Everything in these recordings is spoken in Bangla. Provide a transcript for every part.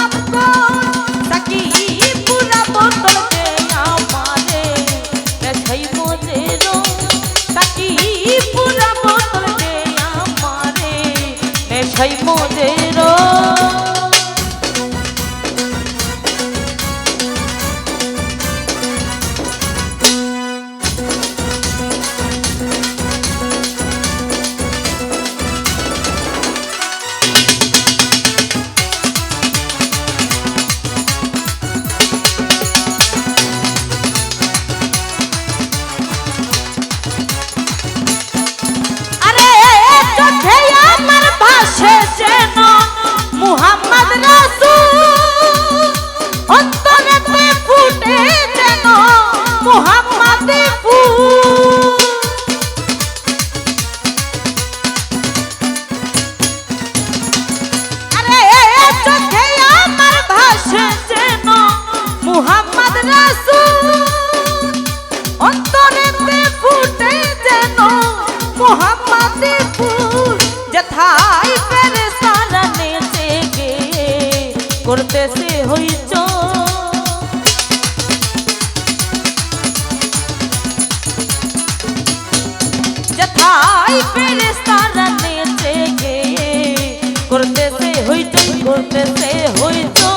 Stop, stop. তাই ফেরেস্তারা নেচে গে করতেছে হইচই করতেছে হইচই।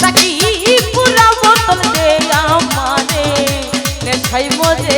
সাকি পুরা মতন দে আমারে নেছাই মজে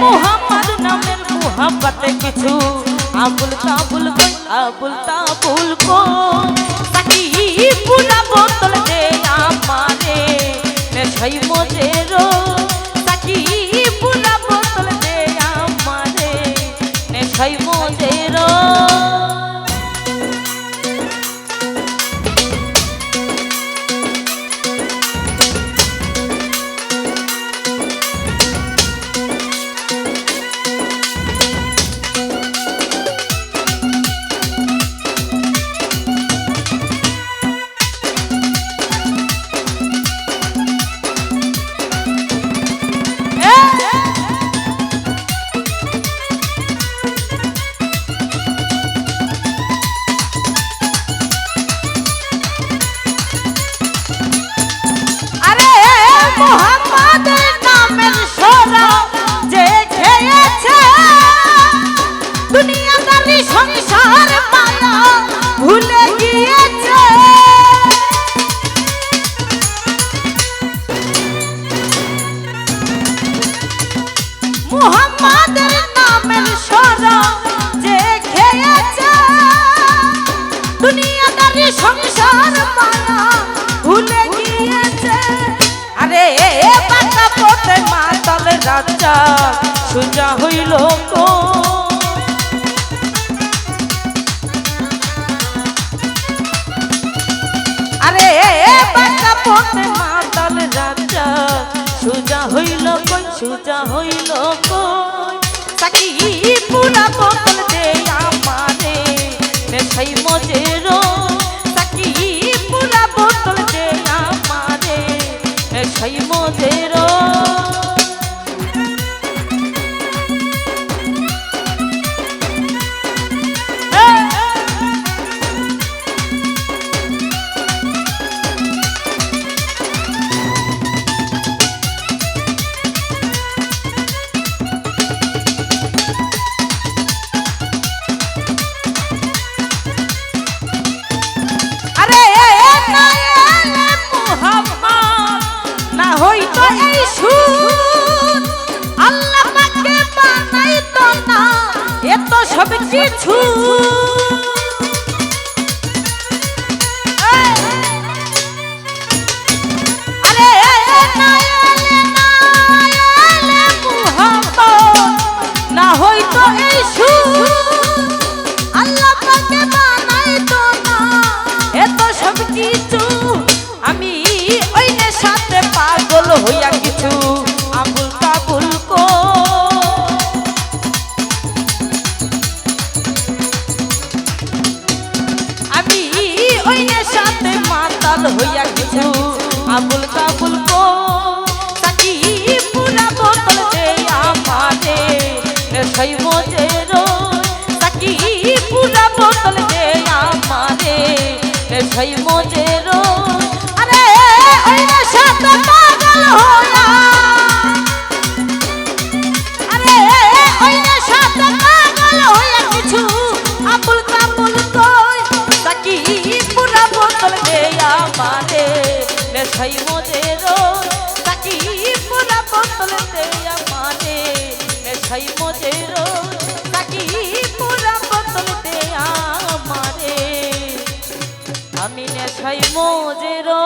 মোহাম্মদ নামের মোহাম্মতে কিছু। আবুল কাবুল কই, আবুল তাবুল কো সাকি পুরা বোতল দে আমারে, নেশাই মজেরো সাকি পুরা বোতল দে আমারে, নেশাই মজেরো মোহাম্মদের নামের সোনা যে খেয়েছে। দুনিয়াদারি সংসার মায়া ভুলে গিয়েছে। আরে পাতা পথে মাতাল সুজা হইল আরে পাতা পথে মাতাল রাজা, সুজা হইল সুজা হইল তাকি পুরা বকল দে আমারে নেশাই মজেরো সাকি পুরা বকল দে আমারে নেশাই মজেরো সুর। আল্লাহ পাকে বানাইতো এত সব কিছু। মাতাল হইয়া কিছু আবুল কাবুল কো তাকি পুরা বোতল দে আমারে নেশাই মজেরো তাকি পুরা বোতল দে আমারে নেশাই মজেরো আরে, ওই সাথে পাগল হইয়া নেশাই মজেরো তাকি পুরা বোতল আমারে নেশাই মজেরো তাকি পুরা বোতল আমারে আমি নেশাই মজেরো